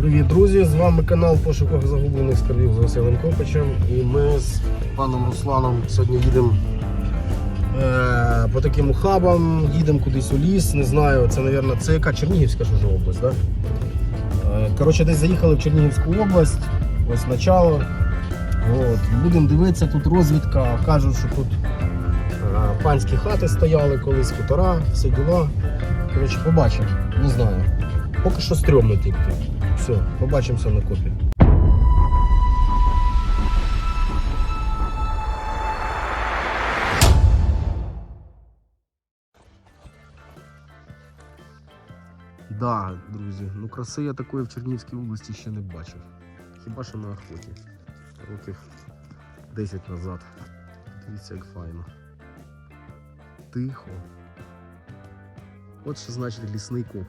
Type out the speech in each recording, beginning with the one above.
Привіт, друзі! З вами канал Пошуках загублених скарбів з Василем Копичем. І ми з паном Русланом сьогодні їдемо е, по таким ухабам, їдемо кудись у ліс. Не знаю, це, мабуть, це яка Чернігівська ж область, так? Да? Е, коротше, десь заїхали в Чернігівську область, ось начало. От. Будемо дивитися, тут розвідка. Кажуть, що тут е, панські хати стояли колись, хутора, всі діла. Коротше, побачимо, не знаю. Поки що стрьомно тільки. Все, побачимося на копі. Да, друзі, ну краси я такої в Чернігівській області ще не бачив. Хіба що на охоті. Років 10 назад. Дивіться, як файно. Тихо. От що значить лісний коп.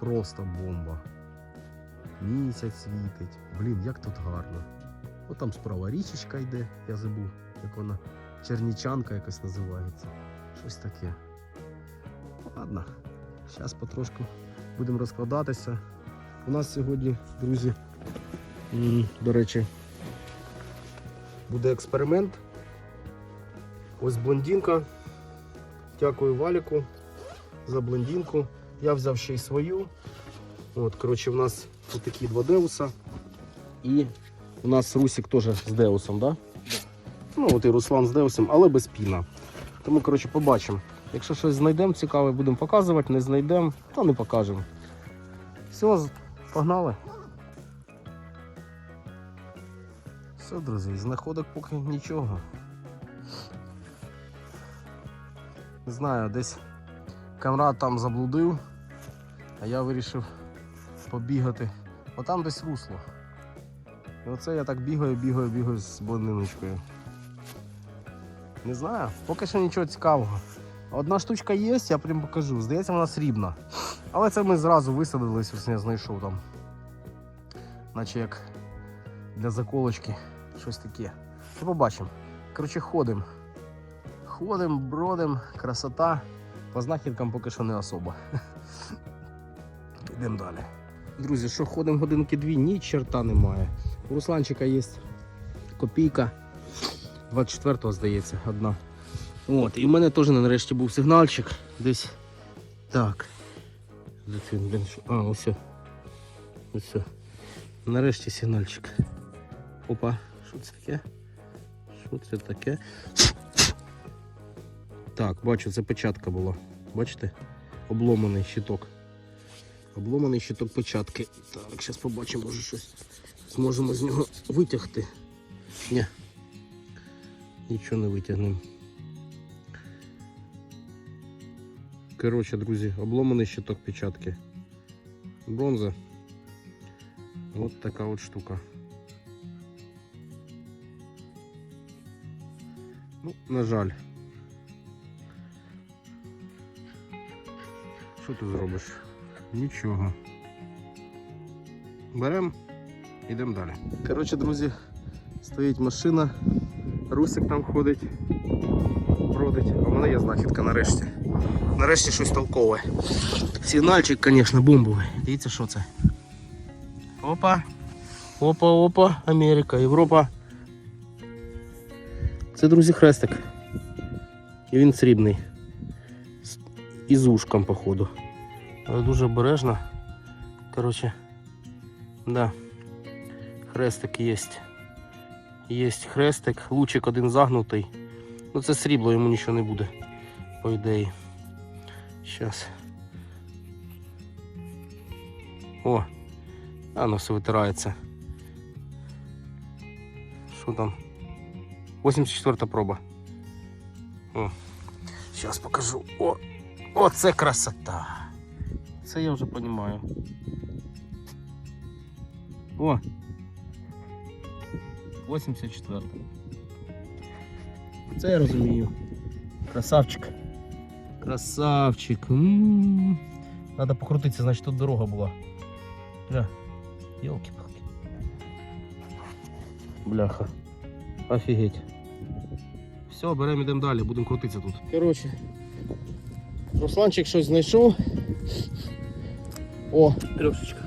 Просто бомба. Місяць світить. Блін, як тут гарно. От там справа річечка йде, я забув, як вона. Чернічанка якось називається. Щось таке. Ладно, зараз потрошку будемо розкладатися. У нас сьогодні, друзі, до речі, буде експеримент. Ось блондинка. Дякую Валіку за блондинку. Я взяв ще й свою. От, коротше, в нас такі два деуса. І у нас Русик теж з деусом, да? Ну, от і Руслан з деусом, але без піна. Тому, коротше, побачимо. Якщо щось знайдемо цікаве, будемо показувати, не знайдемо, то не покажемо. Все, погнали. Все, друзі, знаходок поки нічого. Не знаю, десь камрад там заблудив, а я вирішив побігати. Отам десь русло. І оце я так бігаю, бігаю, бігаю з блондиночкою. Не знаю, поки що нічого цікавого. Одна штучка є, я прям покажу. Здається, вона срібна. Але це ми зразу висадились, ось я знайшов там. Наче як для заколочки щось таке. Ну, побачимо. Коротше, ходимо. Ходимо, бродимо, красота. По знахідкам поки що не особо. Йдемо далі. Друзі, що ходимо годинки дві, ні черта немає. У Русланчика є копійка. 24-го, здається, одна. От, і в мене теж нарешті був сигнальчик. Десь. Так. А, ось. Ось. Нарешті сигнальчик. Опа, що це таке? Що це таке? Так, бачу, це печатка була. Бачите? Обломаний щиток. Обломаний щиток печатки. Так, зараз побачимо, може щось зможемо з нього витягти. Ні. Нічого не витягнемо. Коротше, друзі, обломаний щиток печатки. Бронза. От така от штука. Ну, на жаль. Що ти зробиш? Нічого. Беремо, йдемо далі. Коротше, друзі, стоїть машина, Русик там ходить, бродить, а в мене є знахідка нарешті. Нарешті щось толкове. Сигнальчик, звісно, бомбовий. Дивіться, що це. Опа. Опа, опа, Америка, Європа. Це, друзі, хрестик. І він срібний. З- І з ушком, походу. Але дуже обережно. Коротше, да. Хрестик є. Є хрестик, лучик один загнутий. Ну це срібло, йому нічого не буде, по ідеї. Щас. О, а воно все витирається. Що там? 84 проба. О. Зараз покажу. О, о, це красота. Це я вже розумію. О. 84. Це я розумію. Красавчик. Красавчик. М. Надо покрутитися, значить тут дорога була. Бля. Йолки-палки. Бляха. Офігеть. Все, беремо йдемо далі, будемо крутитися тут. Коротше. Русланчик щось знайшов. О, трьошечка.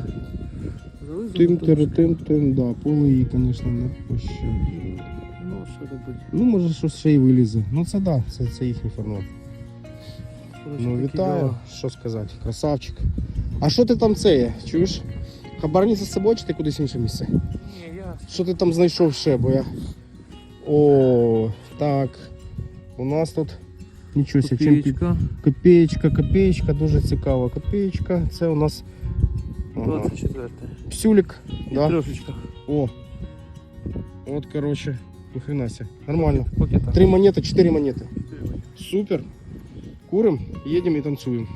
Тим тим тим тим, да, поле її, звісно, не пощадить. Ну, що робити? Ну, може, щось ще й вилізе. Ну це да, це, це їхній формат. Ну, вітаю, що сказати, красавчик. А що ти там це є? Чуєш? Хабарниця з собою чи ти кудись інше місце? Ні, я Що ти там знайшов ще, бо я. О, так. У нас тут нічого себе, чим під... копійка. Копеечка, копеечка, дуже цікава копеечка. Це у нас ага. 24. псюлік. Да? Трошечка. О. От, короче, ніхрена себе. Нормально. Пакета. Три монети, чотири монети. Супер. Курим, їдемо і танцюємо.